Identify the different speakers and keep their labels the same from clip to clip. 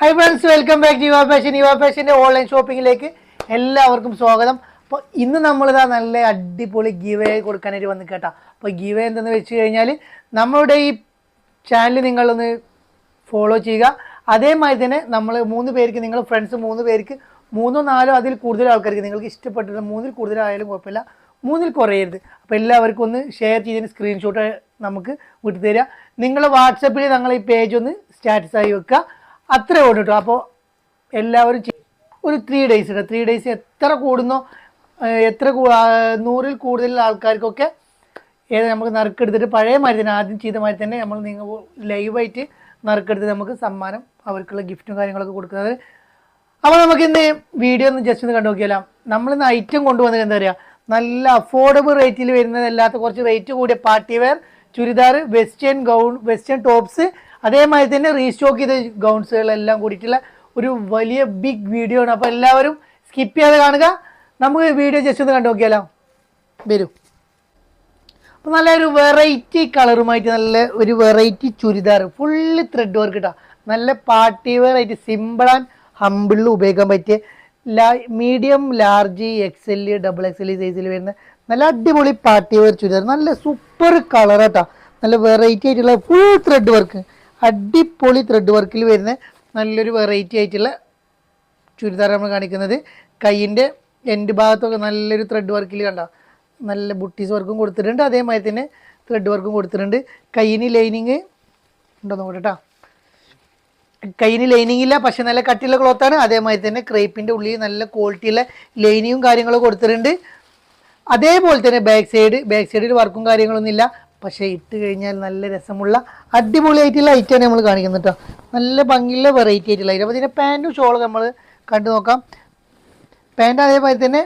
Speaker 1: Hi friends welcome back Yuva Fashion Yuva ഫാഷന്റെ online ഷോപ്പിങ്ങിലേക്ക് എല്ലാവർക്കും സ്വാഗതം. അപ്പോൾ ഇന്ന് നമ്മളിതാ നല്ല അടിപൊളി ഗീവേ കൊടുക്കാനായിട്ട് വന്ന് കേട്ടോ അപ്പോൾ ഗീവേ എന്തെന്ന് വെച്ച് കഴിഞ്ഞാൽ നമ്മളുടെ ഈ ചാനൽ നിങ്ങളൊന്ന് ഫോളോ ചെയ്യുക. അതേമാതിരി തന്നെ നമ്മൾ മൂന്ന് പേർക്ക് നിങ്ങൾ ഫ്രണ്ട്സ് മൂന്ന് പേർക്ക് മൂന്നോ നാലോ അതിൽ കൂടുതൽ ആൾക്കാർക്ക് നിങ്ങൾക്ക് ഇഷ്ടപ്പെട്ടിട്ട് മൂന്നിൽ കൂടുതലായാലും കുഴപ്പമില്ല. മൂന്നിൽ കുറയരുത്. അപ്പോൾ എല്ലാവർക്കും ഒന്ന് ഷെയർ ചെയ്തതിന് സ്ക്രീൻഷോട്ട് നമുക്ക് വിട്ടു തരിക നിങ്ങളുടെ വാട്സപ്പിൽ ഞങ്ങൾ ഈ പേജ് ഒന്ന് സ്റ്റാറ്റസ് ആയി വെക്കുക. അത്രേ ഓടിട്ടു. അപ്പോൾ എല്ലാവരും ചെയ്യും ഒരു ത്രീ ഡേയ്സ് ഇട ത്രീ ഡേയ്സ് എത്ര കൂടുന്നോ എത്ര നൂറിൽ കൂടുതൽ ആൾക്കാർക്കൊക്കെ ഏത് നമുക്ക് നറുക്കെടുത്തിട്ട് പഴയ മാതിരി തന്നെ ആദ്യം ചെയ്ത മാതിരി തന്നെ നമ്മൾ നിങ്ങൾ ലൈവായിട്ട് നറുക്കെടുത്ത് നമുക്ക് സമ്മാനം അവർക്കുള്ള ഗിഫ്റ്റും കാര്യങ്ങളൊക്കെ കൊടുക്കുന്നത്. അപ്പോൾ നമുക്ക് ഇന്ന് വീഡിയോ ഒന്ന് ജസ്റ്റ് ഒന്ന് കണ്ടു നോക്കിയാലോ നമ്മളിന്ന് ഐറ്റം കൊണ്ടുവന്നത് എന്താ പറയുക നല്ല അഫോർഡബിൾ റേറ്റിൽ വരുന്നതല്ലാത്ത കുറച്ച് റേറ്റ് കൂടിയ party wear churidar western gown western tops അതേമാതിരി തന്നെ റീസ്റ്റോക്ക് ചെയ്ത ഗൗൺസുകളെല്ലാം കൂടിയിട്ടുള്ള ഒരു വലിയ ബിഗ് വീഡിയോ ആണ്. അപ്പോൾ എല്ലാവരും സ്കിപ്പ് ചെയ്യാതെ കാണുക. നമുക്ക് വീഡിയോ ജസ്റ്റ് ഒന്ന് കണ്ടു നോക്കിയാലോ? വരൂ. അപ്പോൾ നല്ലൊരു വെറൈറ്റി കളറുമായിട്ട് നല്ല ഒരു variety churidar full thread work കിട്ടാം നല്ല പാർട്ടി ആയിട്ട് സിമ്പിൾ ആൻഡ് ഹമ്പിളിൽ ഉപയോഗിക്കാൻ പറ്റിയ ലാ medium large X L double X L സൈസിൽ വരുന്ന നല്ല അടിപൊളി പാർട്ടി വെയർ ചുരിദാർ. നല്ല സൂപ്പർ കളർ കേട്ടോ നല്ല വെറൈറ്റി ആയിട്ടുള്ള ഫുൾ ത്രെഡ് വർക്ക് അടിപൊളി ത്രെഡ് വർക്കിൽ വരുന്ന നല്ലൊരു വെറൈറ്റി ആയിട്ടുള്ള ചുരിദാർ നമ്മൾ കാണിക്കുന്നത്. കൈയിന്റെ എൻഡ് ഭാഗത്തൊക്കെ നല്ലൊരു ത്രെഡ് വർക്കിൽ കണ്ട? നല്ല ബുട്ടീസ് വർക്കും കൊടുത്തിട്ടുണ്ട്. അതേമാതിരി തന്നെ ത്രെഡ് വർക്കും കൊടുത്തിട്ടുണ്ട്. കൈയിന് ലൈനിങ് ഉണ്ടോ നോക്കട്ടെ കൈയിന് ലൈനിങ് ഇല്ല പക്ഷെ നല്ല കട്ടിയുള്ള ക്ലോത്താണ് അതേമാതിരി തന്നെ ക്രേപ്പിന്റെ ഉള്ളിൽ നല്ല ക്വാളിറ്റിയുള്ള ലൈനിങ്ങും കാര്യങ്ങളും കൊടുത്തിട്ടുണ്ട്. അതേപോലെ തന്നെ ബാക്ക് സൈഡ് ബാക്ക് സൈഡിൽ വർക്കും കാര്യങ്ങളൊന്നും ഇല്ല. പക്ഷേ ഇട്ട് കഴിഞ്ഞാൽ നല്ല രസമുള്ള അടിപൊളിയായിട്ടുള്ള ഐറ്റമാണ് നമ്മൾ കാണിക്കുന്നത് കേട്ടോ നല്ല ഭംഗിയുള്ള വെറൈറ്റി ആയിട്ടുള്ള ഐറ്റം. അപ്പോൾ ഇതിന്റെ പാന്റും ഷോളും നമ്മൾ കണ്ടു നോക്കാം. പാന്റ് അതേപോലെ തന്നെ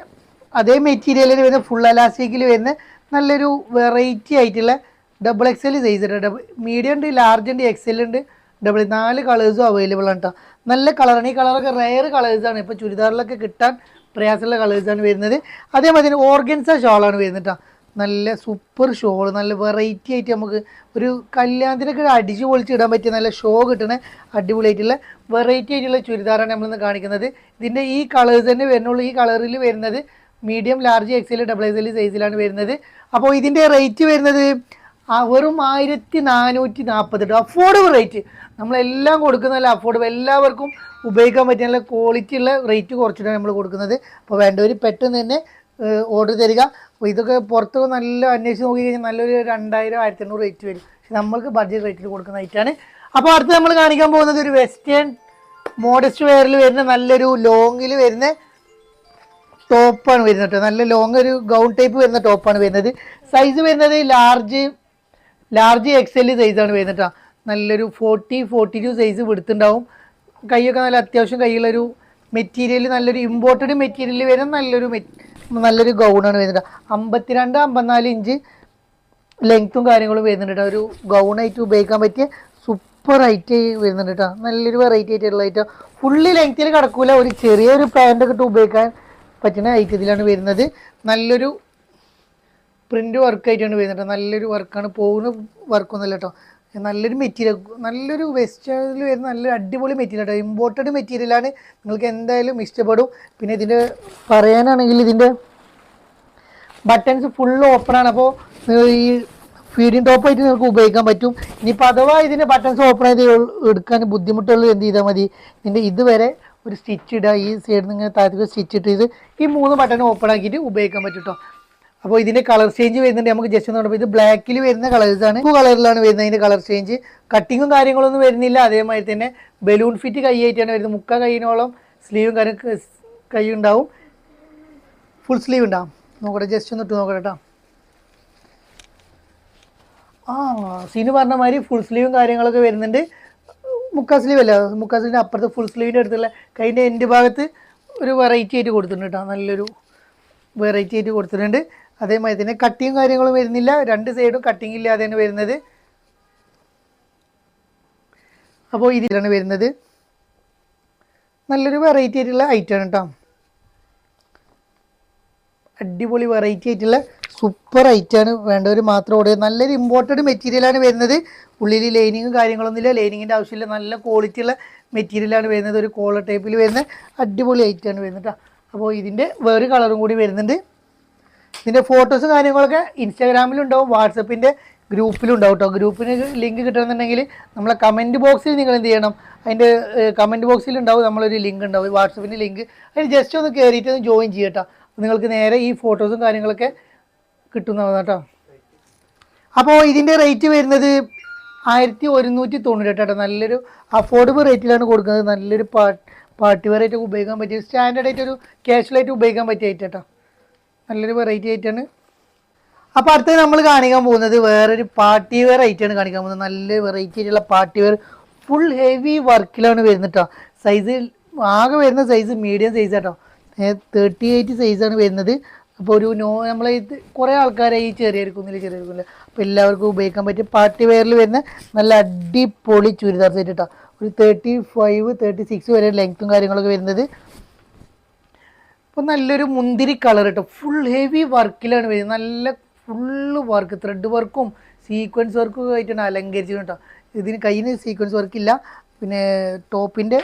Speaker 1: അതേ മെറ്റീരിയലിൽ വരുന്ന ഫുൾ അലാസ്റ്റിക്കിൽ വരുന്ന നല്ലൊരു വെറൈറ്റി ആയിട്ടുള്ള ഡബിൾ എക്സ് എൽ സൈസ് ഉണ്ട് ഡബിൾ മീഡിയം ഉണ്ട് ലാർജ് ഉണ്ട് എക്സ് എൽ ഉണ്ട് ഡബിൾ നാല് കളേഴ്സും അവൈലബിൾ ആണ് കേട്ടോ നല്ല കളറാണ് ഈ കളറൊക്കെ റയർ കളേഴ്സാണ് ഇപ്പോൾ ചുരിദാറിലൊക്കെ കിട്ടാൻ പ്രയാസമുള്ള കളേഴ്സാണ് വരുന്നത്. അതേമാതിരി ഓർഗൻസ ഷോളാണ് വരുന്നത് കേട്ടോ നല്ല സൂപ്പർ ഷോൾ നല്ല വെറൈറ്റി ആയിട്ട് നമുക്ക് ഒരു കല്യാണത്തിനൊക്കെ അടിച്ച് പൊളിച്ചിടാൻ പറ്റിയ നല്ല ഷോ കിട്ടണ അടിപൊളിയായിട്ടുള്ള വെറൈറ്റി ആയിട്ടുള്ള ചുരിദാറാണ് നമ്മളിന്ന് കാണിക്കുന്നത്. ഇതിന്റെ ഈ കളേഴ്സ് തന്നെ വരുന്നുള്ളൂ. ഈ കളറിൽ വരുന്നത് medium large XL double XL സൈസിലാണ് വരുന്നത്. അപ്പോൾ ഇതിന്റെ റേറ്റ് വരുന്നത് വെറും ആയിരത്തി നാനൂറ്റി നാൽപ്പത് രൂപ. അഫോർഡബിൾ റേറ്റ് നമ്മളെല്ലാം കൊടുക്കുന്നതല്ല അഫോർഡബിൾ എല്ലാവർക്കും ഉപയോഗിക്കാൻ പറ്റിയ നല്ല ക്വാളിറ്റി ഉള്ള റേറ്റ് കുറച്ചിട്ടാണ് നമ്മൾ കൊടുക്കുന്നത്. അപ്പോൾ വേണ്ടവർ പെട്ടെന്ന് തന്നെ ഓർഡർ തരിക. ഇതൊക്കെ പുറത്ത് നല്ല അന്വേഷിച്ച് നോക്കി കഴിഞ്ഞാൽ നല്ലൊരു രണ്ടായിരം ആയിരത്തി എണ്ണൂറ് റേറ്റ് വരും. പക്ഷെ നമ്മൾക്ക് ബഡ്ജറ്റ് റേറ്റിൽ കൊടുക്കുന്ന ഐറ്റാണ് അപ്പോൾ അടുത്ത് നമ്മൾ കാണിക്കാൻ പോകുന്നത് ഒരു വെസ്റ്റേൺ മോഡസ്റ്റ് വെയറിൽ വരുന്ന നല്ലൊരു ലോങ്ങിൽ വരുന്ന ടോപ്പാണ് വരുന്നത് കേട്ടോ നല്ല ലോങ് ഒരു ഗൗൺ ടൈപ്പ് വരുന്ന ടോപ്പാണ് വരുന്നത്. സൈസ് വരുന്നത് ലാർജ് ലാർജ് എക്സ് എൽ സൈസാണ് വരുന്നത് കേട്ടോ നല്ലൊരു ഫോർട്ടി ഫോർട്ടി ടു സൈസ് വിടുത്തുണ്ടാവും കൈയൊക്കെ നല്ല അത്യാവശ്യം കൈയിലൊരു മെറ്റീരിയൽ നല്ലൊരു ഇമ്പോർട്ടഡ് മെറ്റീരിയൽ വരുന്ന നല്ലൊരു മെ- നല്ലൊരു ഗൗണാണ് വരുന്നത്. അമ്പത്തിരണ്ട് അമ്പത്തിനാല് ഇഞ്ച് ലെങ്ത്തും കാര്യങ്ങളും വരുന്നുണ്ട് ഒരു ഗൗണായിട്ട് ഉപയോഗിക്കാൻ പറ്റിയ സൂപ്പർ ഐറ്റ് വരുന്നുണ്ട് കേട്ടോ. നല്ലൊരു വെറൈറ്റി ആയിട്ടുള്ള ഐറ്റം ഫുള്ളി ലെങ്ത്തിൽ കിടക്കൂല. ഒരു ചെറിയൊരു പാന്റൊക്കെ ഇട്ട് ഉപയോഗിക്കാൻ പറ്റുന്ന ഐറ്റത്തിലാണ് വരുന്നത്. നല്ലൊരു പ്രിന്റ് വർക്കായിട്ടാണ് വരുന്നത് നല്ലൊരു വർക്കാണ് പോകുന്ന വർക്കൊന്നുമല്ല കേട്ടോ. നല്ലൊരു മെറ്റീരിയൽ നല്ലൊരു വെസ്റ്റേണിൽ വരുന്ന നല്ലൊരു അടിപൊളി മെറ്റീരിയൽ കേട്ടോ ഇമ്പോർട്ടഡ് മെറ്റീരിയലാണ് നിങ്ങൾക്ക് എന്തായാലും ഇഷ്ടപ്പെടും. പിന്നെ ഇതിന്റെ പറയാനാണെങ്കിൽ ഇതിന്റെ ബട്ടൺസ് ഫുൾ ഓപ്പൺ ആണ്. അപ്പോൾ ഈ ഫീഡിങ് ടോപ്പ് ആയിട്ട് നിങ്ങൾക്ക് ഉപയോഗിക്കാൻ പറ്റും. ഇനിയിപ്പോൾ അഥവാ ഇതിന്റെ ബട്ടൺസ് ഓപ്പൺ ചെയ്ത് എടുക്കാൻ ബുദ്ധിമുട്ടുള്ളത് എന്ത് ചെയ്താൽ മതി? ഇതിന്റെ ഇതുവരെ ഒരു സ്റ്റിച്ച് ഇടുക. ഈ സൈഡിൽ നിന്ന് ഇങ്ങനെ താഴത്തേക്ക് സ്റ്റിച്ച് ഇട്ട് ഇത് ഈ മൂന്ന് ബട്ടൺ ഓപ്പൺ ആക്കിയിട്ട് ഉപയോഗിക്കാൻ പറ്റും കേട്ടോ അപ്പോൾ ഇതിന്റെ കളർ ചേഞ്ച് വരുന്നുണ്ട്. നമുക്ക് ജസ്റ്റ് ഒന്ന് പറയുമ്പോൾ ഇത് ബ്ലാക്കിൽ വരുന്ന കളേഴ്സാണ് ടു കളറിലാണ് വരുന്നത് അതിന്റെ കളർ ചേഞ്ച് കട്ടിങ്ങും കാര്യങ്ങളൊന്നും വരുന്നില്ല. അതേമാതിരി തന്നെ ബലൂൺ ഫിറ്റ് കൈയായിട്ടാണ് വരുന്നത്. മുക്ക കൈയിനോളം സ്ലീവും കാര്യം കൈ ഉണ്ടാവും. ഫുൾ സ്ലീവ് ഉണ്ടാവും. നോക്കട്ടെ ജസ്റ്റ് ഒന്ന് ഇട്ട് നോക്കട്ടെ കേട്ടോ ആ സീന് പറഞ്ഞ മാതിരി ഫുൾ സ്ലീവും കാര്യങ്ങളൊക്കെ വരുന്നുണ്ട്. മുക്കാ സ്ലീവ് അല്ല മുക്കാ സ്ലീവിന്റെ അപ്പുറത്ത് ഫുൾ സ്ലീവിന്റെ അടുത്തുള്ള കൈന്റെ എന്റെ ഭാഗത്ത് ഒരു വെറൈറ്റി ആയിട്ട് കൊടുത്തിട്ടുണ്ട് കേട്ടോ നല്ലൊരു വെറൈറ്റി ആയിട്ട് കൊടുത്തിട്ടുണ്ട്. അതേമാതിരി തന്നെ കട്ടിയും കാര്യങ്ങളും വരുന്നില്ല. രണ്ട് സൈഡും കട്ടിങ് ഇല്ലാതെയാണ് വരുന്നത്. അപ്പോൾ ഇതിലാണ് വരുന്നത്. നല്ലൊരു വെറൈറ്റി ആയിട്ടുള്ള ഐറ്റമാണ് കേട്ടോ അടിപൊളി വെറൈറ്റി ആയിട്ടുള്ള സൂപ്പർ ഐറ്റാണ് വേണ്ടവർ മാത്രം ചെയ്യുക നല്ലൊരു ഇമ്പോർട്ടഡ് മെറ്റീരിയലാണ് വരുന്നത്. ഉള്ളിൽ ലൈനിങ്ങും കാര്യങ്ങളൊന്നുമില്ല ലൈനിങ്ങിന്റെ ആവശ്യമില്ല. നല്ല ക്വാളിറ്റി ഉള്ള മെറ്റീരിയലാണ് വരുന്നത്. ഒരു കോളർ ടൈപ്പിൽ വരുന്ന അടിപൊളി ഐറ്റാണ് വരുന്നത് കേട്ടോ അപ്പോൾ ഇതിന്റെ വേറൊരു കളറും കൂടി വരുന്നുണ്ട്. ഇതിന്റെ ഫോട്ടോസും കാര്യങ്ങളൊക്കെ ഇൻസ്റ്റാഗ്രാമിലുണ്ടാവും വാട്സപ്പിന്റെ ഗ്രൂപ്പിലുണ്ടാവും കേട്ടോ ഗ്രൂപ്പിന് ലിങ്ക് കിട്ടണമെന്നുണ്ടെങ്കിൽ നമ്മളെ കമന്റ് ബോക്സിൽ നിങ്ങൾ എന്ത് ചെയ്യണം? അതിന്റെ കമന്റ് ബോക്സിൽ ഉണ്ടാവും നമ്മളൊരു ലിങ്ക് ഉണ്ടാവും. വാട്സപ്പിന്റെ ലിങ്ക് അതിന് ജസ്റ്റ് ഒന്ന് കയറിയിട്ട് ഒന്ന് ജോയിൻ ചെയ്യട്ടോ നിങ്ങൾക്ക് നേരെ ഈ ഫോട്ടോസും കാര്യങ്ങളൊക്കെ കിട്ടുന്നതാണ് കേട്ടോ അപ്പോൾ ഇതിന്റെ റേറ്റ് വരുന്നത് ആയിരത്തി ഒരുന്നൂറ്റി തൊണ്ണൂറ്റി കേട്ടോ നല്ലൊരു അഫോർഡബിൾ റേറ്റിലാണ് കൊടുക്കുന്നത്. നല്ലൊരു പാർട്ടി വെയർ ആയിട്ട് ഉപയോഗിക്കാൻ പറ്റിയ സ്റ്റാൻഡേർഡ് ആയിട്ട് ഒരു ക്യാഷ്വലായിട്ട് ഉപയോഗിക്കാൻ പറ്റിയ ഐറ്റം കേട്ടോ നല്ലൊരു വെറൈറ്റി ആയിട്ടാണ്. അപ്പോൾ അടുത്തത് നമ്മൾ കാണിക്കാൻ പോകുന്നത് വേറൊരു പാർട്ടി വെയർ ആയിട്ടാണ് കാണിക്കാൻ പോകുന്നത്. നല്ല വെറൈറ്റി ആയിട്ടുള്ള പാർട്ടി വെയർ ഫുൾ ഹെവി വർക്കിലാണ് വരുന്നത് സൈസ് ആകെ വരുന്ന സൈസ് മീഡിയം സൈസ് കേട്ടോ തേർട്ടി എയ്റ്റ് സൈസാണ് വരുന്നത്. അപ്പോൾ ഒരു നോ നമ്മളെ കുറേ ആൾക്കാരെ ഈ ചെറിയ കുന്നില്ല ചെറിയ കുന്നില്ല അപ്പോൾ എല്ലാവർക്കും ഉപയോഗിക്കാൻ പറ്റിയ പാർട്ടി വെയറിൽ വരുന്ന നല്ല അടിപൊളി ചുരിദാർ സെറ്റ് കേട്ടോ ഒരു തേർട്ടി ഫൈവ് തേർട്ടി സിക്സ് വരെ ലെങ്ത്തും കാര്യങ്ങളൊക്കെ വരുന്നത്. അപ്പോൾ നല്ലൊരു മുന്തിരി കളർ കേട്ടോ ഫുൾ ഹെവി വർക്കിലാണ് വരുന്നത്. നല്ല ഫുള്ള് വർക്ക് ത്രെഡ് വർക്കും സീക്വൻസ് വർക്കും ഒക്കെ ആയിട്ടാണ് അലങ്കരിച്ചത് കേട്ടോ ഇതിന് കയ്യിൽ സീക്വൻസ് വർക്കില്ല പിന്നെ ടോപ്പിന്റെ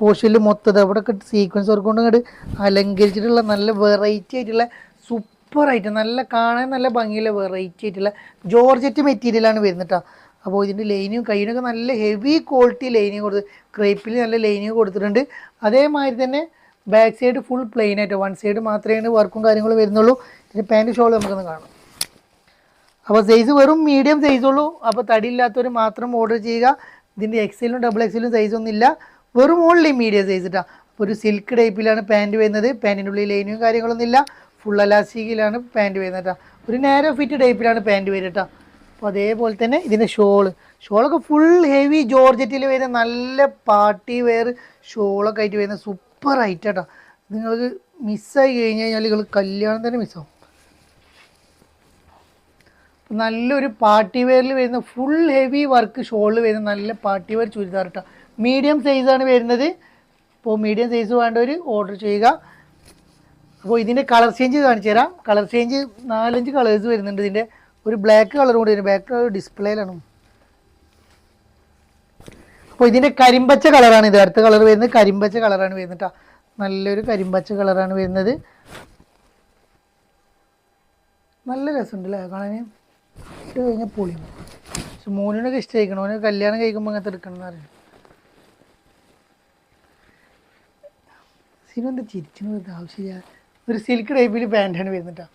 Speaker 1: പോഷനിൽ മൊത്തം അവിടെ സീക്വൻസ് വർക്ക് കൊണ്ട് ഇങ്ങോട്ട് അലങ്കരിച്ചിട്ടുള്ള നല്ല വെറൈറ്റി ആയിട്ടുള്ള സൂപ്പർ ആയിട്ട് നല്ല കാണാൻ നല്ല ഭംഗിയുള്ള വെറൈറ്റി ആയിട്ടുള്ള ജോർജറ്റ് മെറ്റീരിയലാണ് വരുന്നത് കേട്ടോ അപ്പോൾ ഇതിന്റെ ലൈനിങ് കയ്യിനൊക്കെ നല്ല ഹെവി ക്വാളിറ്റി ലൈനിങ് കൊടുത്ത് ക്രേപ്പിൽ നല്ല ലൈനിങ് കൊടുത്തിട്ടുണ്ട്. അതേമാതിരി തന്നെ ബാക്ക് സൈഡ് ഫുൾ പ്ലെയിൻ ആയിട്ട് വൺ സൈഡ് മാത്രമേ വർക്കും കാര്യങ്ങളും വരുന്നുള്ളൂ. ഇതിന്റെ പാന്റ് ഷോൾ നമുക്കൊന്ന് കാണാം. അപ്പോൾ സൈസ് വെറും മീഡിയം സൈസ് ഉള്ളൂ. അപ്പോൾ തടിയില്ലാത്തവർ മാത്രം ഓർഡർ ചെയ്യുക. ഇതിന്റെ എക്സലും ഡബിൾ എക്സലും സൈസ് ഒന്നുമില്ല വെറും ഓൺലി മീഡിയം സൈസ് ഇട്ടാ. അപ്പോൾ ഒരു സിൽക്ക് ടൈപ്പിലാണ് പാന്റ് വരുന്നത്. പാന്റിന്റെ ഉള്ളിൽ ലൈനും കാര്യങ്ങളൊന്നും ഇല്ല. ഫുൾ അലാസ്റ്റിക്കിലാണ് പാന്റ് വരുന്നത് ഒരു നേരോ ഫിറ്റ് ടൈപ്പിലാണ് പാന്റ് വരുന്നത് അപ്പോൾ അതേപോലെ തന്നെ ഇതിന്റെ ഷോൾ ഷോളൊക്കെ ഫുൾ ഹെവി ജോർജറ്റിൽ വരുന്ന നല്ല പാർട്ടി വെയർ ഷോളൊക്കെ ആയിട്ട് വരുന്ന സൂപ്പർ ആയിട്ട് കേട്ടോ നിങ്ങൾക്ക് മിസ്സായി കഴിഞ്ഞ് കഴിഞ്ഞാൽ നിങ്ങൾ കല്യാണം തന്നെ മിസ്സാവും നല്ലൊരു പാർട്ടി വെയറിൽ വരുന്ന ഫുൾ ഹെവി വർക്ക് ഷോളിൽ വരുന്ന നല്ല പാർട്ടി വെയർ ചുരിദാർ കേട്ടോ മീഡിയം സൈസാണ് വരുന്നത്. അപ്പോൾ മീഡിയം സൈസ് വേണ്ടവർ ഓർഡർ ചെയ്യുക. അപ്പോൾ ഇതിന്റെ കളർ ചേഞ്ച് കാണിച്ചു തരാം. കളർ ചേഞ്ച് നാലഞ്ച് കളേഴ്സ് വരുന്നുണ്ട് ഇതിന്റെ ഒരു ബ്ലാക്ക് കളർ കൂടി വരും. ബ്ലാക്ക് ഡിസ്പ്ലേയിലാണ് അപ്പോൾ ഇതിന്റെ കരിമ്പച്ച കളറാണ് ഇത്. അടുത്ത കളർ വരുന്നത് കരിമ്പച്ച കളറാണ് വരുന്നത് നല്ലൊരു കരിമ്പച്ച കളറാണ് വരുന്നത്. നല്ല രസമുണ്ട് അല്ലേ കാണാൻ ഇട്ട് കഴിഞ്ഞാൽ പൊളി. പക്ഷെ മോനിനൊക്കെ ഇഷ്ടമായിരിക്കണം മോനെ കല്യാണം കഴിക്കുമ്പോൾ അങ്ങനത്തെ എടുക്കണം എന്ന് പറയുന്നത് സിനിമ എന്താ ചിരിച്ചു ആവശ്യമില്ല. ഒരു സിൽക്ക് ടൈപ്പിൽ പാന്റാണ് വരുന്നിട്ടാ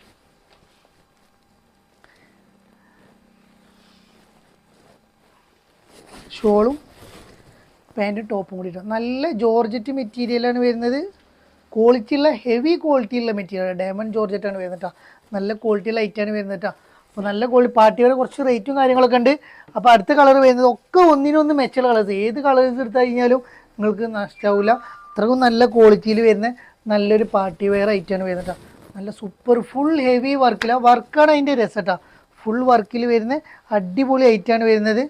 Speaker 1: ഷോളും പാന്റും ടോപ്പും കൂടി നല്ല ജോർജറ്റ് മെറ്റീരിയലാണ് വരുന്നത്. ക്വാളിറ്റി ഉള്ള ഹെവി ക്വാളിറ്റി ഉള്ള മെറ്റീരിയൽ ഡയമണ്ട് ജോർജറ്റാണ് വരുന്നത് നല്ല ക്വാളിറ്റി ആണ് വരുന്നത് കേട്ടോ അപ്പോൾ നല്ല ക്വാളിറ്റി പാർട്ടിയുടെ കുറച്ച് റേറ്റും കാര്യങ്ങളൊക്കെ ഉണ്ട്. അപ്പോൾ അടുത്ത കളർ വരുന്നത് ഒക്കെ ഒന്നിനൊന്ന് മെച്ചുള്ള കളേഴ്സ് ഏത് കളേഴ്സ് എടുത്തു കഴിഞ്ഞാലും നിങ്ങൾക്ക് നഷ്ടമാവില്ല അത്രക്കും നല്ല ക്വാളിറ്റിയിൽ വരുന്ന നല്ലൊരു പാർട്ടി വെയർ ഐറ്റമാണ് വരുന്നത് കേട്ടോ നല്ല സൂപ്പർ ഫുൾ ഹെവി വർക്കിലാണ് വർക്കാണ് അതിന്റെ രസം കേട്ടോ ഫുൾ വർക്കിൽ വരുന്ന അടിപൊളി ഐറ്റമാണ് വരുന്നത്.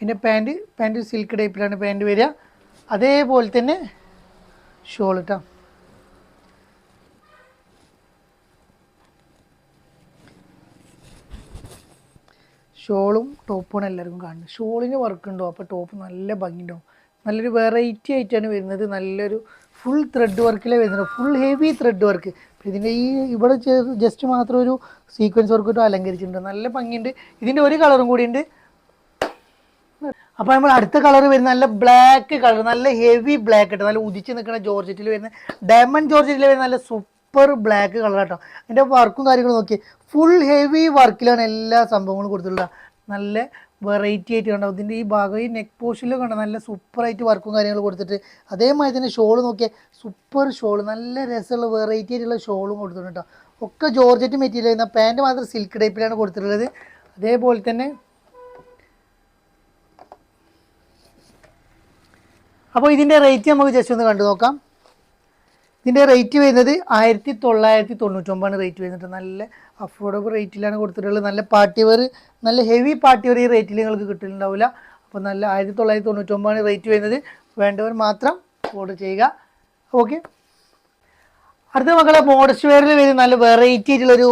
Speaker 1: പിന്നെ പാന്റ് പാന്റ് സിൽക്ക് ടൈപ്പിലാണ് പാന്റ് വരിക. അതേപോലെ തന്നെ ഷോൾ കേട്ടോ ഷോളും ടോപ്പും എല്ലാവർക്കും കാണുന്നത്. ഷോളിന് വർക്ക് ഉണ്ടോ? അപ്പോൾ ടോപ്പ് നല്ല ഭംഗിയുണ്ടാവും. നല്ലൊരു വെറൈറ്റി ആയിട്ടാണ് വരുന്നത്. നല്ലൊരു ഫുൾ ത്രെഡ് വർക്കിലേ വരുന്നത്. ഫുൾ ഹെവി ത്രെഡ് വർക്ക് ഇതിന്റെ ഈ ഇവിടെ ജസ്റ്റ് മാത്രം ഒരു സീക്വൻസ് വർക്ക് ഇട്ട് അലങ്കരിച്ചിട്ടുണ്ട്. നല്ല ഭംഗിയുണ്ട്. ഇതിന്റെ ഒരു കളറും കൂടി അപ്പോൾ നമ്മൾ അടുത്ത കളർ വരുന്ന നല്ല ബ്ലാക്ക് കളർ നല്ല ഹെവി ബ്ലാക്ക് കേട്ടോ നല്ല ഉദിച്ച് നിൽക്കുന്ന ജോർജറ്റിൽ വരുന്ന ഡയമണ്ട് ജോർജറ്റിൽ വരുന്ന നല്ല സൂപ്പർ ബ്ലാക്ക് കളർ കേട്ടോ അതിന്റെ വർക്കും കാര്യങ്ങളും നോക്കി ഫുൾ ഹെവി വർക്കിലാണ് എല്ലാ സംഭവങ്ങളും കൊടുത്തിട്ടുള്ളത്. നല്ല വെറൈറ്റി ആയിട്ട് കണ്ടോ? ഇതിന്റെ ഈ ഭാഗം ഈ നെക്ക് പോഷനിൽ കണ്ടോ? നല്ല സൂപ്പറായിട്ട് വർക്കും കാര്യങ്ങളും കൊടുത്തിട്ട്. അതേമാതിരി തന്നെ ഷോൾ നോക്കിയാൽ സൂപ്പർ ഷോൾ നല്ല രസമുള്ള വെറൈറ്റി ആയിട്ടുള്ള ഷോളും കൊടുത്തിട്ടുണ്ട് കേട്ടോ. ഒക്കെ ജോർജറ്റ് മെറ്റീരിയൽ ചെയ്യുന്ന പാന്റ് മാത്രം സിൽക്ക് ടൈപ്പിലാണ് കൊടുത്തിട്ടുള്ളത്. അതേപോലെ തന്നെ അപ്പോൾ ഇതിന്റെ റേറ്റ് നമുക്ക് ജസ്റ്റ് ഒന്ന് കണ്ടു നോക്കാം. ഇതിന്റെ റേറ്റ് വരുന്നത് ആയിരത്തി തൊള്ളായിരത്തി തൊണ്ണൂറ്റൊമ്പതാണ് റേറ്റ് വരുന്നത്. നല്ല അഫോർഡബിൾ റേറ്റിലാണ് കൊടുത്തിട്ടുള്ളത്. നല്ല പാർട്ടി വെയർ നല്ല ഹെവി പാർട്ടി വെയർ ഈ റേറ്റിൽ നിങ്ങൾക്ക് കിട്ടുന്നുണ്ടാവില്ല. അപ്പോൾ നല്ല ആയിരത്തി തൊള്ളായിരത്തി തൊണ്ണൂറ്റൊമ്പതാണ് റേറ്റ് വരുന്നത്. വേണ്ടവർ മാത്രം ഓർഡർ ചെയ്യുക. ഓക്കെ അടുത്ത മക്കളെ മോഡസ്റ്റ് വെയറിൽ വരുന്ന നല്ല വെറൈറ്റി ആയിട്ടുള്ളൊരു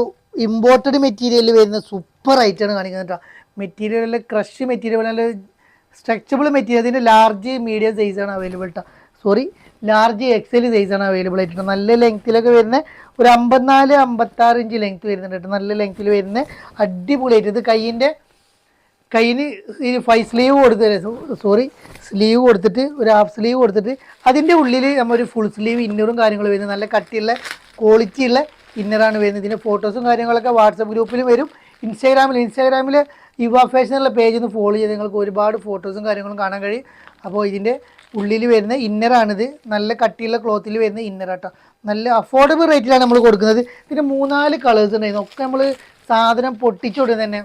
Speaker 1: ഇമ്പോർട്ടഡ് മെറ്റീരിയലിൽ വരുന്ന സൂപ്പർ ആയിട്ടാണ് കാണിക്കുന്നത് കേട്ടോ. മെറ്റീരിയൽ ക്രഷ് മെറ്റീരിയൽ നല്ല സ്ട്രെച്ചബിൾ മെറ്റീരിയൽ ഇതിന്റെ ലാർജ് മീഡിയം സൈസാണ് അവൈലബിൾ കേട്ടോ സോറി ലാർജ് എക്സൽ സൈസാണ് അവൈലബിൾ ആയിട്ട് നല്ല ലെങ്ത്തിലൊക്കെ വരുന്ന ഒരു അമ്പത്തിനാല് അമ്പത്താറ് ഇഞ്ച് ലെങ്ത്ത് വരുന്നുണ്ട് കേട്ടോ നല്ല ലെങ്ത്തിൽ വരുന്ന അടിപൊളിയായിട്ട് ഇത് കയ്യിന്റെ കയ്യിന് ഈ ഫൈവ് സ്ലീവ് കൊടുത്ത് സോറി സ്ലീവ് കൊടുത്തിട്ട് ഒരു ഹാഫ് സ്ലീവ് കൊടുത്തിട്ട് അതിന്റെ ഉള്ളിൽ നമ്മൾ ഒരു ഫുൾ സ്ലീവ് ഇന്നറും കാര്യങ്ങളും വരുന്നത്. നല്ല കട്ടിയുള്ള ക്വാളിറ്റിയുള്ള ഇന്നറാണ് വരുന്നത്. ഇതിന്റെ ഫോട്ടോസും കാര്യങ്ങളൊക്കെ വാട്സപ്പ് ഗ്രൂപ്പിൽ വരും. ഇൻസ്റ്റാഗ്രാമിൽ ഇൻസ്റ്റാഗ്രാമിൽ യുവ ഫാഷൻ എന്നുള്ള പേജിൽ നിന്ന് ഫോളോ ചെയ്ത് നിങ്ങൾക്ക് ഒരുപാട് ഫോട്ടോസും കാര്യങ്ങളും കാണാൻ കഴിയും. അപ്പോൾ ഇതിന്റെ ഉള്ളിൽ വരുന്ന ഇന്നറാണിത് നല്ല കട്ടിയുള്ള ക്ലോത്തിൽ വരുന്ന ഇന്നറാട്ടോ നല്ല അഫോർഡബിൾ റേറ്റിലാണ് നമ്മൾ കൊടുക്കുന്നത്. പിന്നെ മൂന്നാൽ കളേഴ്സ് ഉണ്ടായിരുന്നു ഒക്കെ നമ്മൾ സാധനം പൊട്ടിച്ചുകൊണ്ട് തന്നെ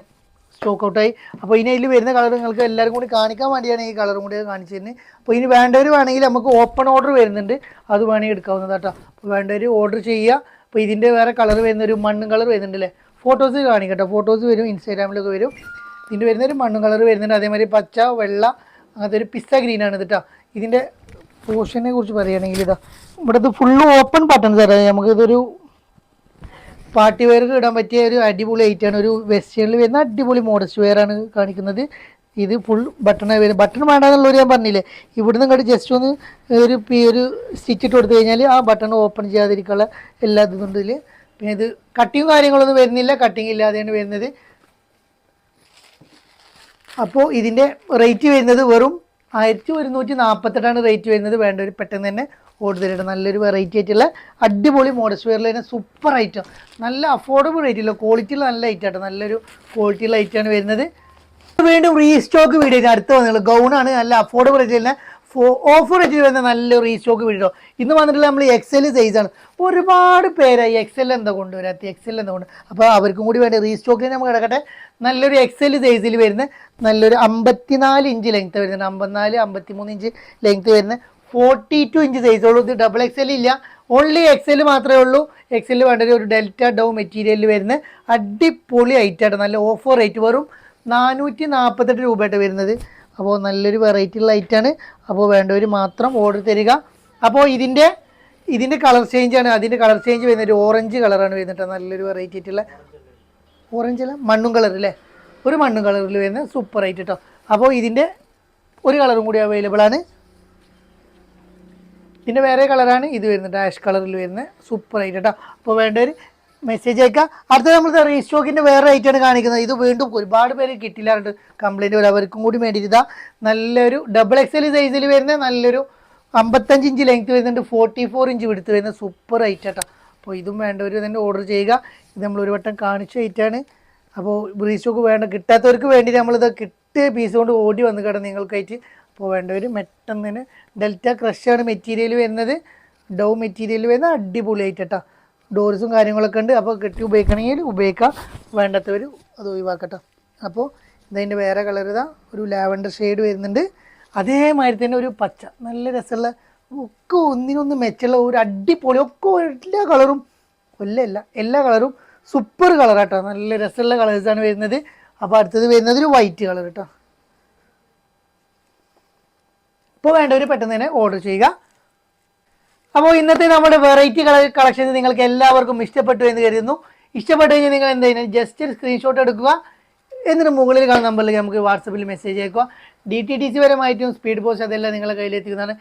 Speaker 1: സ്റ്റോക്ക് ഔട്ടായി അപ്പോൾ ഇനി അതിൽ വരുന്ന കളർ നിങ്ങൾക്ക് എല്ലാവരും കൂടി കാണിക്കാൻ വേണ്ടിയാണ് ഈ കളറും കൂടി കാണിച്ചു തരുന്നത്. അപ്പോൾ ഇനി വേണ്ടവർ വേണമെങ്കിൽ നമുക്ക് ഓപ്പൺ ഓർഡർ വരുന്നുണ്ട്. അത് വേണമെങ്കിൽ എടുക്കാവുന്നതാട്ടോ അപ്പോൾ വേണ്ടവർ ഓർഡർ ചെയ്യുക. അപ്പോൾ ഇതിന്റെ വേറെ കളർ വരുന്ന ഒരു മണ്ണും കളർ വരുന്നുണ്ട് അല്ലേ ഫോട്ടോസ് കാണിക്കട്ടോ ഫോട്ടോസ് വരും ഇൻസ്റ്റാഗ്രാമിലൊക്കെ വരും. ഇതിന്റെ വരുന്ന ഒരു മണ്ണും കളർ വരുന്നുണ്ട്. അതേമാതിരി പച്ച വെള്ള അങ്ങനത്തെ ഒരു പിസ്ത ഗ്രീനാണ് ഇത് കേട്ടോ ഇതിന്റെ പോഷനെ കുറിച്ച് പറയുകയാണെങ്കിൽ ഇതാ. ഇവിടെ ഇത് ഫുള്ള് ഓപ്പൺ ബട്ടൺസ് നമുക്ക് നമുക്കിതൊരു പാർട്ടി വെയർക്ക് ഇടാൻ പറ്റിയ ഒരു അടിപൊളി ഐറ്റാണ് ഒരു വെസ്റ്റേണിൽ വരുന്ന അടിപൊളി മോഡസ്റ്റ് വെയർ ആണ് കാണിക്കുന്നത്. ഇത് ഫുൾ ബട്ടൺ വരും ബട്ടൺ വേണമെന്നുള്ളവർ ഞാൻ പറഞ്ഞില്ലേ? ഇവിടുന്ന് ഇങ്ങോട്ട് ജസ്റ്റ് ഒന്ന് ഒരു ഒരു സ്റ്റിച്ച് ഇട്ട് കൊടുത്തു കഴിഞ്ഞാൽ ആ ബട്ടൺ ഓപ്പൺ ചെയ്യാതിരിക്കാനുള്ള എല്ലാ ഇതും ഇതിൽ പിന്നെ ഇത് കട്ടിങ്ങും കാര്യങ്ങളൊന്നും വരുന്നില്ല. കട്ടിങ് ഇല്ലാതെയാണ് വരുന്നത്. അപ്പോൾ ഇതിന്റെ റേറ്റ് വരുന്നത് വെറും ആയിരത്തി ഒരുന്നൂറ്റി നാൽപ്പത്തെട്ടാണ് റേറ്റ് വരുന്നത്. വേണ്ട ഒരു പെട്ടെന്ന് തന്നെ ഓർഡർ ചെയ്തിട്ട് നല്ലൊരു വെറൈറ്റി ആയിട്ടുള്ള അടിപൊളി മോഡസ് വെയറിൽ തന്നെ സൂപ്പർ ഐറ്റം നല്ല അഫോർഡബിൾ റേറ്റില്ല ക്വാളിറ്റിയിൽ നല്ല ഐറ്റം ആട്ടോ. നല്ലൊരു ക്വാളിറ്റിയുള്ള ഐറ്റമാണ് വരുന്നത്. വീണ്ടും റീസ്റ്റോക്ക് വീഡിയോ അടുത്ത് വന്നുള്ളൂ ഗൗണാണ് നല്ല അഫോർഡബിൾ റേറ്റിൽ തന്നെ ഓഫർ റേറ്റിൽ വരുന്ന നല്ല റീസ്റ്റോക്ക് വീഡിയോ ഇന്ന് വന്നിട്ടുള്ള നമ്മൾ എക്സൽ സൈസാണ് ഒരുപാട് പേരായി. എക്സൽ എന്താ കൊണ്ടുവരാത്ത എക്സൽ എന്താ കൊണ്ട് അപ്പോൾ അവർക്കും കൂടി വേണ്ട റീസ്റ്റോക്കിൽ നമുക്ക് കിടക്കട്ടെ നല്ലൊരു എക്സൽ സൈസിൽ വരുന്ന നല്ലൊരു അമ്പത്തിനാല് ഇഞ്ച് ലെങ്ത്ത് വരുന്നുണ്ട്. അമ്പത്തിനാല് അമ്പത്തിമൂന്ന് ഇഞ്ച് ലെങ്ത്ത് വരുന്ന ഫോർട്ടി ടു ഇഞ്ച് സൈസുള്ളൂ ഇത് ഡബിൾ എക്സൽ ഇല്ല. ഓൺലി എക്സൽ മാത്രമേ ഉള്ളൂ. എക്സൽ വേണ്ട ഒരു ഡെൽറ്റ ഡൗ മെറ്റീരിയലിൽ വരുന്ന അടിപൊളി ഐറ്റമാണ് നല്ല ഓഫർ റേറ്റ് വെറും നാനൂറ്റി നാൽപ്പത്തെട്ട് രൂപയായിട്ട് വരുന്നത്. അപ്പോൾ നല്ലൊരു വെറൈറ്റി ഉള്ള ആണ്. അപ്പോൾ വേണ്ടവർ മാത്രം ഓർഡർ തരിക. അപ്പോൾ ഇതിന്റെ ഇതിന്റെ കളർ ചേഞ്ച് ആണ്. അതിന്റെ കളർ ചേഞ്ച് വരുന്നത് ഓറഞ്ച് കളറാണ് വരുന്നത് നല്ലൊരു വെറൈറ്റി ആയിട്ടുള്ള ഓറഞ്ച് അല്ല മണ്ണും കളർ അല്ലേ ഒരു മണ്ണും കളറിൽ വരുന്ന സൂപ്പർ ആയിട്ട് കേട്ടോ അപ്പോൾ ഇതിന്റെ ഒരു കളറും കൂടി അവൈലബിൾ ആണ്. ഇതിന്റെ വേറെ കളറാണ് ഇത് വരുന്നത്. ആഷ് കളറിൽ വരുന്നത് സൂപ്പർ ആയിട്ട് കേട്ടോ അപ്പോൾ വേണ്ടവർ മെസ്സേജ് അയക്കുക. അടുത്ത നമ്മൾ റീസ്റ്റോക്കിന്റെ വേറെ ഐറ്റാണ് കാണിക്കുന്നത്. ഇത് വീണ്ടും ഒരുപാട് പേര് കിട്ടില്ലാറുണ്ട് കംപ്ലൈന്റ് വരും. അവർക്കും കൂടി വേണ്ടിയിട്ട് നല്ലൊരു ഡബിൾ എക്സൽ സൈസിൽ വരുന്ന നല്ലൊരു അമ്പത്തഞ്ച് ഇഞ്ച് ലെങ്ത് വരുന്നുണ്ട്. ഫോർട്ടി ഫോർ ഇഞ്ച് വിടുത്ത് വരുന്ന സൂപ്പർ ഐറ്റ് കേട്ടോ അപ്പോൾ ഇതും വേണ്ടവർ തന്നെ ഓർഡർ ചെയ്യുക. ഇത് നമ്മൾ ഒരു വട്ടം കാണിച്ച ഐറ്റാണ് അപ്പോൾ റീസ്റ്റോക്ക് വേണ്ട. കിട്ടാത്തവർക്ക് വേണ്ടി നമ്മളിത് കിട്ടിയ പീസ് കൊണ്ട് ഓടി വന്ന് കിടന്ന് നിങ്ങൾക്കായിട്ട് അപ്പോൾ വേണ്ടവർ മെട്ടെന്ന് തന്നെ ഡെൽറ്റ ക്രഷാണ് മെറ്റീരിയൽ വരുന്നത്. ഡൗ മെറ്റീരിയൽ വരുന്ന കേട്ടോ ഡോർസും കാര്യങ്ങളൊക്കെ ഉണ്ട്. അപ്പോൾ കെട്ടി ഉപയോഗിക്കണമെങ്കിൽ ഉപയോഗിക്കാം. വേണ്ടാത്തവർ അത് ഒഴിവാക്കട്ടെ. അപ്പോൾ ഇതതിന്റെ വേറെ കളർ ഇതാ. ഒരു ലാവൻഡർ ഷെയ്ഡ് വരുന്നുണ്ട്. അതേമാതിരി തന്നെ ഒരു പച്ച. നല്ല രസമുള്ള ഒക്കെ ഒന്നിനൊന്ന് മെച്ചമുള്ള ഒരു അടിപൊളി ഒക്കെ എല്ലാ കളറും കൊല്ലല്ല എല്ലാ കളറും സൂപ്പർ കളർ കേട്ടോ നല്ല രസമുള്ള കളേഴ്സാണ് വരുന്നത്. അപ്പോൾ അടുത്തത് വരുന്നത് ഒരു വൈറ്റ് കളർ കേട്ടോ ഇപ്പോൾ വേണ്ടവർ പെട്ടെന്ന് തന്നെ ഓർഡർ ചെയ്യുക. അപ്പോൾ ഇന്നത്തെ നമ്മുടെ വെറൈറ്റി കളർ കളക്ഷൻ നിങ്ങൾക്ക് എല്ലാവർക്കും ഇഷ്ടപ്പെട്ടു എന്ന് കരുതുന്നു. ഇഷ്ടപ്പെട്ടു കഴിഞ്ഞാൽ നിങ്ങൾ എന്ത് ജസ്റ്റ് ഒരു സ്ക്രീൻഷോട്ട് എടുക്കുക. എന്നിട്ട് മുകളിൽ കാണുന്ന നമ്പറിൽ നമുക്ക് വാട്സപ്പിൽ മെസ്സേജ് അയക്കുക ഡി ടി ടി സി പരമായിട്ടും സ്പീഡ് പോസ്റ്റ് അതെല്ലാം നിങ്ങളെ കയ്യിലെത്തിക്കുന്നതാണ്.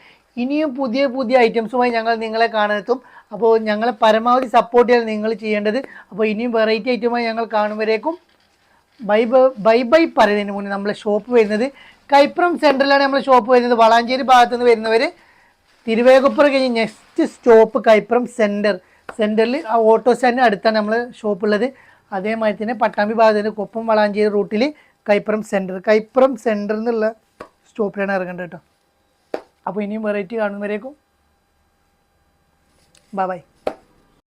Speaker 1: ഇനിയും പുതിയ പുതിയ ഐറ്റംസുമായി ഞങ്ങൾ നിങ്ങളെ കാണാനെത്തും. അപ്പോൾ ഞങ്ങളെ പരമാവധി സപ്പോർട്ട് ചെയ്യാൻ നിങ്ങൾ ചെയ്യേണ്ടത്. അപ്പോൾ ഇനിയും വെറൈറ്റി ഐറ്റമായി ഞങ്ങൾ കാണുമ്പോഴേക്കും ബൈ ബൈ ബൈ പറയുന്നതിന് മുന്നേ നമ്മളെ ഷോപ്പ് വരുന്നത്. കൈപ്രം സെൻട്രലാണ് നമ്മുടെ ഷോപ്പ് വരുന്നത്. വളാഞ്ചേരി ഭാഗത്തു നിന്ന് വരുന്നവർ തിരുവേഗപ്പുറം കഴിഞ്ഞ് നെക്സ്റ്റ് സ്റ്റോപ്പ് കൈപ്പുറം സെന്റർ സെന്ററിൽ ആ ഓട്ടോ സ്റ്റാൻഡിന് അടുത്താണ് നമ്മൾ ഷോപ്പ് ഉള്ളത്. അതേമാതിരി തന്നെ പട്ടാമ്പി ഭാഗത്തിന് കൊപ്പം വളാഞ്ചേരി റൂട്ടിൽ കൈപ്പുറം സെന്റർ കൈപ്പുറം സെന്റർ എന്നുള്ള സ്റ്റോപ്പിലാണ് ഇറങ്ങേണ്ടത് കേട്ടോ. അപ്പോൾ ഇനിയും വെറൈറ്റി കാണുന്നവരേക്കും. Bye bye